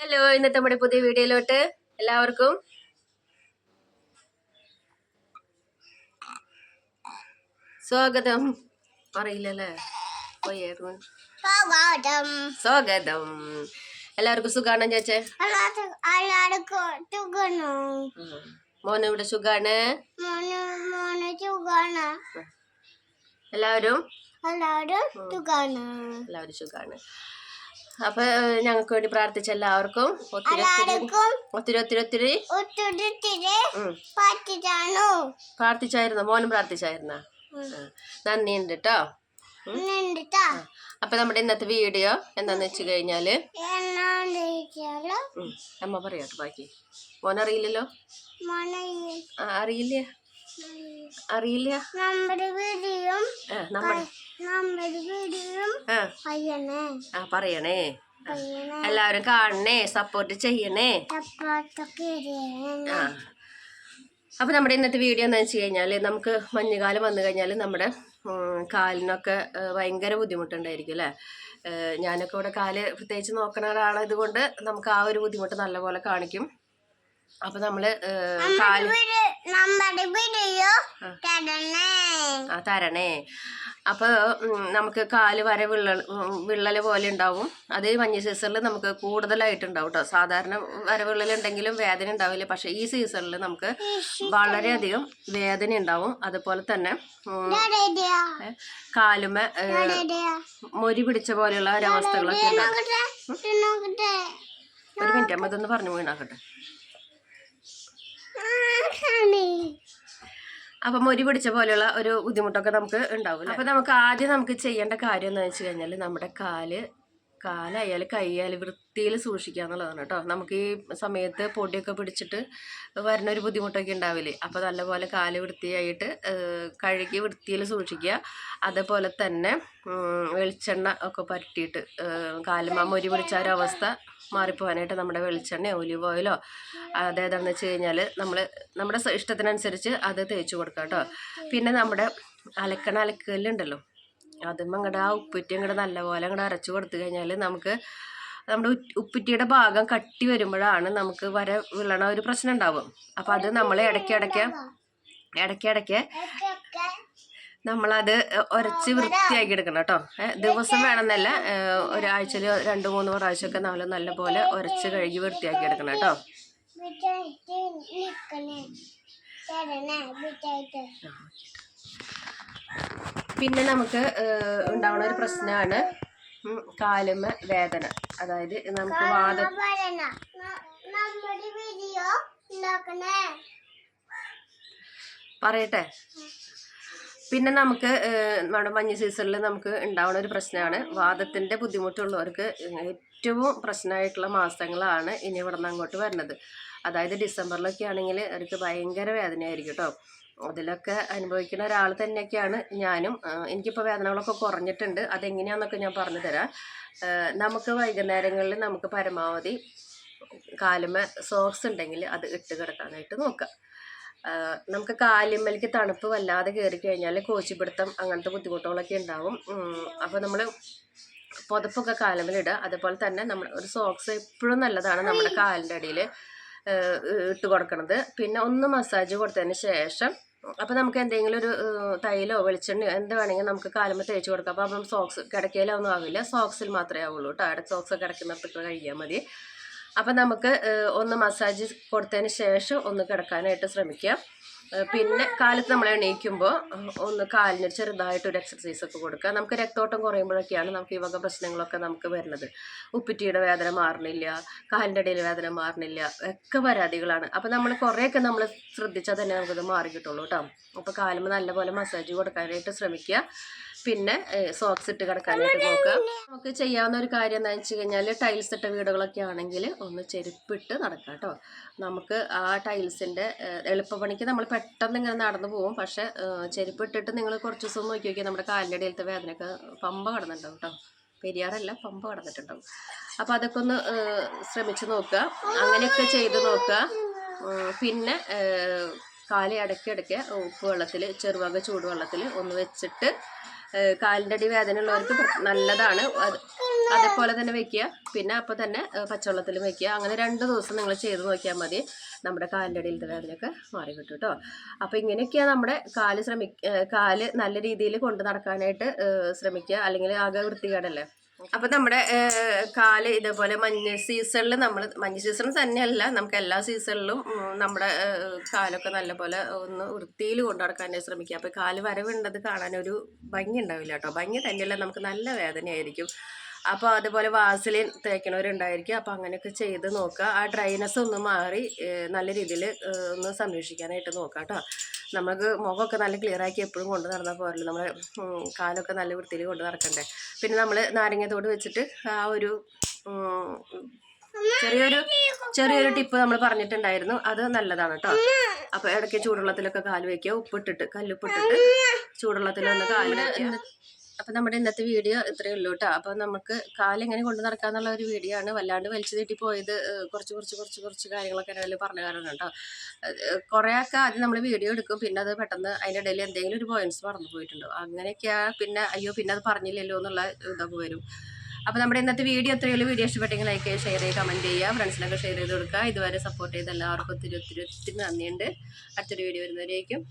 Hello ഇന്നത്തെ നമ്മുടെ പുതിയ വീഡിയോയിലോട്ട് എല്ലാവർക്കും സ്വാഗതം. അറിയില്ലല്ലേ? പാവാടം സ്വാഗതം. എല്ലാവർക്കും സുഖാണോ ചേച്ചേ? മോന് ഇവിടെ സുഖാണ്? എല്ലാവരും? എല്ലാവരും സുഖാണ്. എല്ലാവരും സുഖാണ്. അപ്പൊ ഞങ്ങൾക്ക് വേണ്ടി പ്രാർത്ഥിച്ച എല്ലാവർക്കും ഒത്തിരി ഒത്തിരി ഒത്തിരി ഒത്തിരി പ്രാർത്ഥിച്ചായിരുന്നു മോനും പ്രാർത്ഥിച്ചായിരുന്ന? നന്ദിയുണ്ട് കേട്ടോ അപ്പൊ നമ്മുടെ ഇന്നത്തെ വീഡിയോ എന്താന്ന് വെച്ച് കഴിഞ്ഞാൽ അമ്മ പറയാട്ടോ ബാക്കി. മോനറിയില്ലല്ലോ? അറിയില്ല. അറിയില്ല. നമ്മുടെ വീഡിയോയും നമ്മുടെ വീഡിയോയും ആ. ആ പറയണേ. എല്ലാവരും കാണണേ സപ്പോർട്ട് ചെയ്യണേ. ആ. അപ്പൊ നമ്മുടെ ഇന്നത്തെ വീഡിയോ എന്താ വെച്ച് കഴിഞ്ഞാൽ നമുക്ക് മഞ്ഞുകാലം വന്നു കഴിഞ്ഞാൽ നമ്മുടെ കാലിനൊക്കെ ഭയങ്കര ബുദ്ധിമുട്ടുണ്ടായിരിക്കും അല്ലേ? ഞാനൊക്കെ ഇവിടെ കാൽ പ്രത്യേകിച്ച് നോക്കണ ഒരാളായത് കൊണ്ട് നമുക്ക് ആ ഒരു ബുദ്ധിമുട്ട് നല്ലപോലെ കാണിക്കും. അപ്പൊ നമ്മൾ ആ. തരണേ. അപ്പോൾ നമുക്ക് കാൽ വര വിള്ളൽ വിള്ളൽ വിള്ളൽ പോലെ ഉണ്ടാവും. അത് മഞ്ഞ സീസണിൽ നമുക്ക് കൂടുതലായിട്ടുണ്ടാവും കേട്ടോ സാധാരണ വര വിള്ളൽ ഉണ്ടെങ്കിലും വേദന ഉണ്ടാവില്ല. പക്ഷെ ഈ സീസണിൽ നമുക്ക് വളരെയധികം വേദന ഉണ്ടാവും. അതുപോലെ തന്നെ കാലുമ മൊരി പിടിച്ച പോലെയുള്ള ഒരവസ്ഥകളൊക്കെ ഉണ്ടാവും. ഒരു മിനിറ്റ് അമ്മ ഇതൊന്ന് പറഞ്ഞു വീണാക്കട്ടെ. അപ്പം മൊരി പിടിച്ച പോലെയുള്ള ഒരു ബുദ്ധിമുട്ടൊക്കെ നമുക്ക് ഉണ്ടാവില്ല? അപ്പം നമുക്ക് ആദ്യം നമുക്ക് ചെയ്യേണ്ട കാര്യം എന്ന് വെച്ച് കഴിഞ്ഞാൽ നമ്മുടെ കാൽ കാലായാലും കൈയായാലും വൃത്തിയിൽ സൂക്ഷിക്കുക എന്നുള്ളതാണ് കേട്ടോ. നമുക്ക് ഈ സമയത്ത് പൊടിയൊക്കെ പിടിച്ചിട്ട് വരുന്ന ഒരു ബുദ്ധിമുട്ടൊക്കെ ഉണ്ടാവില്ലേ? അപ്പോൾ നല്ലപോലെ കാൽ വൃത്തിയായിട്ട് കഴുകി വൃത്തിയിൽ സൂക്ഷിക്കുക. അതേപോലെ തന്നെ വെളിച്ചെണ്ണ ഒക്കെ പരട്ടിയിട്ട് ഏഹ്, കാലുമ്മ മൊരി പിടിച്ച ഒരവസ്ഥ ഒരു അവസ്ഥ മാറിപ്പോകാനായിട്ട് നമ്മുടെ വെളിച്ചെണ്ണയോ ഒലിവ് ഓയിലോ അതേതാണെന്ന് വെച്ച് കഴിഞ്ഞാൽ നമ്മൾ നമ്മുടെ ഇഷ്ടത്തിനനുസരിച്ച് അത് തേച്ച് കൊടുക്കാം കേട്ടോ. പിന്നെ നമ്മുടെ അലക്കണ അലക്കല്ലുണ്ടല്ലോ അതും അങ്ങോട്ട് ആ ഉപ്പുറ്റി അങ്ങോട്ട് നല്ലപോലെ അങ്ങോട്ട് അരച്ചു കൊടുത്തു കഴിഞ്ഞാൽ നമുക്ക് നമ്മുടെ ഉപ്പുറ്റിയുടെ ഭാഗം കട്ടി വരുമ്പോഴാണ് നമുക്ക് വര വിളണ ഒരു പ്രശ്നം ഉണ്ടാവും. അപ്പം അത് നമ്മൾ ഇടയ്ക്കിടയ്ക്ക് ഇടയ്ക്കിടയ്ക്ക് നമ്മളത് ഉരച്ച് വൃത്തിയാക്കി എടുക്കണം കേട്ടോ. ദിവസം വേണമെന്നല്ല ഒരാഴ്ചയിൽ രണ്ട് മൂന്ന് പ്രാവശ്യമൊക്കെ നമ്മൾ നല്ലപോലെ ഉരച്ച് കഴുകി വൃത്തിയാക്കി എടുക്കണം കേട്ടോ. പിന്നെ നമുക്ക് ഉണ്ടാവുന്ന ഒരു പ്രശ്നമാണ് കാലുമ വേദന. അതായത് നമുക്ക് വാദ പറയട്ടെ. പിന്നെ നമുക്ക് നമ്മുടെ മഞ്ഞ് സീസണിൽ നമുക്ക് ഉണ്ടാവുന്ന ഒരു പ്രശ്നമാണ്. വാദത്തിന്റെ ബുദ്ധിമുട്ടുള്ളവർക്ക് ഏറ്റവും പ്രശ്നമായിട്ടുള്ള മാസങ്ങളാണ് ഇനി ഇവിടെ നിന്ന് അങ്ങോട്ട് വരുന്നത്. അതായത് ഡിസംബറിലൊക്കെ ആണെങ്കിൽ അവർക്ക് ഭയങ്കര വേദനയായിരിക്കും കേട്ടോ. അതിലൊക്കെ അനുഭവിക്കുന്ന ഒരാൾ തന്നെയൊക്കെയാണ് ഞാനും. എനിക്കിപ്പോൾ വേദനകളൊക്കെ കുറഞ്ഞിട്ടുണ്ട്. അതെങ്ങനെയാണെന്നൊക്കെ ഞാൻ പറഞ്ഞു തരാം നമുക്ക് വൈകുന്നേരങ്ങളിൽ നമുക്ക് പരമാവധി കാലുമ സോക്സ് ഉണ്ടെങ്കിൽ അത് ഇട്ട് കിടക്കാനായിട്ട് നോക്കുക നമുക്ക് കാലിമ്മലേക്ക് തണുപ്പ് വല്ലാതെ കയറി കഴിഞ്ഞാൽ കോച്ചിപ്പിടുത്തം അങ്ങനത്തെ ബുദ്ധിമുട്ടുകളൊക്കെ ഉണ്ടാവും. അപ്പോൾ നമ്മൾ പുതപ്പൊക്കെ കാലമ്മലിടുക അതുപോലെ തന്നെ നമ്മൾ ഒരു സോക്സ് എപ്പോഴും നല്ലതാണ് നമ്മുടെ കാലിന്റെ അടിയിൽ ഇട്ട് കൊടുക്കണത്. പിന്നെ ഒന്ന് മസാജ് കൊടുത്തതിന് ശേഷം അപ്പോൾ നമുക്ക് എന്തെങ്കിലും ഒരു തൈലോ വെളിച്ചെണ്ണയോ എന്ത് വേണമെങ്കിൽ നമുക്ക് കാലുമ്പോൾ തേച്ച് കൊടുക്കാം. അപ്പോൾ അപ്പം സോക്സ് കിടക്കയിലൊന്നും ആവില്ല. സോക്സിൽ മാത്രമേ ആവുള്ളൂ കേട്ടോ. അവിടെ സോക്സ് കിടക്കുന്നിടത്തൊക്കെ കഴിയാൽ മതി. അപ്പം നമുക്ക് ഒന്ന് മസാജ് കൊടുത്തതിന് ശേഷം ഒന്ന് കിടക്കാനായിട്ട് ശ്രമിക്കുക ഏഹ്, പിന്നെ കാലത്ത് നമ്മൾ എണീക്കുമ്പോൾ ഒന്ന് കാലിന് ചെറുതായിട്ട് ഒരു എക്സസൈസ് ഒക്കെ കൊടുക്കുക. നമുക്ക് രക്തോട്ടം കുറയുമ്പോഴൊക്കെയാണ് നമുക്ക് ഈ വക പ്രശ്നങ്ങളൊക്കെ നമുക്ക് വരുന്നത്. ഉപ്പിറ്റിയുടെ വേദന മാറണില്ല കാലിന്റെ ഇടയിൽ വേദന മാറണില്ല ഒക്കെ പരാതികളാണ്. അപ്പോൾ നമ്മൾ കുറേയൊക്കെ നമ്മൾ ശ്രദ്ധിച്ചാൽ തന്നെ നമുക്കത് മാറി കിട്ടുള്ളൂ കേട്ടോ. അപ്പോൾ കാലുമ്പോൾ നല്ലപോലെ മസാജ് കൊടുക്കാനായിട്ട് ശ്രമിക്കുക. പിന്നെ സോക്സ് ഇട്ട് കിടക്കാനായിട്ട് നോക്കുക. നമുക്ക് ചെയ്യാവുന്ന ഒരു കാര്യം എന്താണെന്ന് വെച്ച് കഴിഞ്ഞാൽ ടൈൽസ് ഇട്ട വീടുകളൊക്കെ ആണെങ്കിൽ ഒന്ന് ചെരുപ്പിട്ട് നടക്കാം കേട്ടോ. നമുക്ക് ആ ടൈൽസിന്റെ എളുപ്പപ്പണിക്ക് നമ്മൾ പെട്ടെന്ന് ഇങ്ങനെ നടന്നു പോകും. പക്ഷേ ചെരുപ്പ് ഇട്ടിട്ട് നിങ്ങൾ കുറച്ച് ദിവസം നോക്കി നോക്കിയാൽ നമ്മുടെ കാലിന്റെ ഇടയിലത്തെ വേദനയൊക്കെ പമ്പ കടന്നിട്ടുണ്ടാവും കേട്ടോ പെരിയാറല്ല പമ്പ കടന്നിട്ടുണ്ടാവും. അപ്പോൾ അതൊക്കെ ഒന്ന് ശ്രമിച്ചു നോക്കുക. അങ്ങനെയൊക്കെ ചെയ്ത് നോക്കുക. പിന്നെ കാൽ ഇടയ്ക്കിടയ്ക്ക് ഉപ്പ് വെള്ളത്തിൽ ചെറുവക ചൂടുവെള്ളത്തിൽ ഒന്ന് വെച്ചിട്ട് കാലിന്റെ അടി വേദന ഉള്ളവർക്ക് നല്ലതാണ്. അത് അതേപോലെ തന്നെ വെക്കുക. പിന്നെ അപ്പോൾ തന്നെ പച്ചവെള്ളത്തിൽ വെക്കുക. അങ്ങനെ രണ്ട് ദിവസം നിങ്ങൾ ചെയ്ത് നോക്കിയാൽ മതി. നമ്മുടെ കാലിന്റെ അടിയിലത്തെ വേദനയൊക്കെ മാറി കിട്ടും കേട്ടോ. അപ്പോൾ ഇങ്ങനെയൊക്കെയാണ് നമ്മുടെ കാൽ ശ്രമി കാൽ നല്ല രീതിയിൽ കൊണ്ടു നടക്കാനായിട്ട് ശ്രമിക്കുക. അല്ലെങ്കിൽ ആകെ വൃത്തികേടല്ലേ? അപ്പോൾ നമ്മുടെ കാൽ ഇതേപോലെ മഞ്ഞ് സീസണിൽ നമ്മൾ മഞ്ഞ് സീസൺ തന്നെയല്ല നമുക്ക് എല്ലാ സീസണിലും നമ്മുടെ കാലൊക്കെ നല്ലപോലെ ഒന്ന് വൃത്തിയിൽ കൊണ്ടു നടക്കാനായിട്ട് ശ്രമിക്കുക. അപ്പോൾ കാൽ വരവുണ്ടത് കാണാനൊരു ഭംഗി ഉണ്ടാവില്ല കേട്ടോ. ഭംഗി തന്നെയല്ല നമുക്ക് നല്ല വേദനയായിരിക്കും. അപ്പോൾ അതുപോലെ വാസലിൻ തേക്കണവരുണ്ടായിരിക്കും. അപ്പോൾ അങ്ങനെയൊക്കെ ചെയ്ത് നോക്കുക. ആ ഡ്രൈനസ് ഒന്ന് മാറി നല്ല രീതിയിൽ ഒന്ന് സംരക്ഷിക്കാനായിട്ട് നോക്കാം കേട്ടോ. നമുക്ക് മുഖമൊക്കെ നല്ല ക്ലിയർ ആക്കി എപ്പോഴും കൊണ്ട് നടന്നാൽ പോരല്ലോ. നമ്മൾ കാലൊക്കെ നല്ല വൃത്തിയിൽ കൊണ്ട് നടക്കണ്ടേ? പിന്നെ നമ്മൾ നാരങ്ങത്തോട് വെച്ചിട്ട് ആ ഒരു ചെറിയൊരു ചെറിയൊരു ടിപ്പ് നമ്മൾ പറഞ്ഞിട്ടുണ്ടായിരുന്നു. അത് നല്ലതാണ് കേട്ടോ അപ്പോൾ ഇടയ്ക്ക് ചൂടുവെള്ളത്തിലൊക്കെ കാൽ വെക്കുക. ഉപ്പിട്ടിട്ട് കല്ലുപ്പിട്ടിട്ട് ചൂടുവെള്ളത്തിലൊന്ന് കാൽ വെക്കുക. അപ്പം നമ്മുടെ ഇന്നത്തെ വീഡിയോ ഇത്രയേ ഉള്ളൂ കേട്ടോ. അപ്പോൾ നമുക്ക് കാലെങ്ങനെ കൊണ്ട് നടക്കാന്നുള്ള ഒരു വീഡിയോ ആണ്. വല്ലാണ്ട് വലിച്ചു തെറ്റി പോയത് കുറച്ച് കുറച്ച് കുറച്ച് കുറച്ച് കാര്യങ്ങളൊക്കെ അതിൽ പറഞ്ഞു കാരണം കേട്ടോ. കുറേയൊക്കെ ആദ്യം നമ്മൾ വീഡിയോ എടുക്കും. പിന്നെ അത് പെട്ടെന്ന് അതിന്റെ ഇടയിൽ എന്തെങ്കിലും ഒരു പോയിന്റ്സ് മറന്നു പോയിട്ടുണ്ട്? അങ്ങനെയൊക്കെയാ പിന്നെ അയ്യോ പിന്നെ അത് പറഞ്ഞില്ലല്ലോ എന്നുള്ള ഇതൊക്കെ വരും. അപ്പോൾ നമ്മുടെ ഇന്നത്തെ വീഡിയോ ഇത്രയുള്ള വീഡിയോ ഇഷ്ടപ്പെട്ടെങ്കിൽ ലൈക്ക് ചെയ്യുക ഷെയർ ചെയ്യുക കമന്റ് ചെയ്യുക. ഫ്രണ്ട്സിനൊക്കെ ഷെയർ ചെയ്ത് കൊടുക്കുക. ഇതുവരെ സപ്പോർട്ട് ചെയ്ത് എല്ലാവർക്കും ഒത്തിരി ഒത്തിരി ഒത്തിരി നന്ദിയുണ്ട്. അടുത്തൊരു വീഡിയോ വരുന്നവരേക്കും.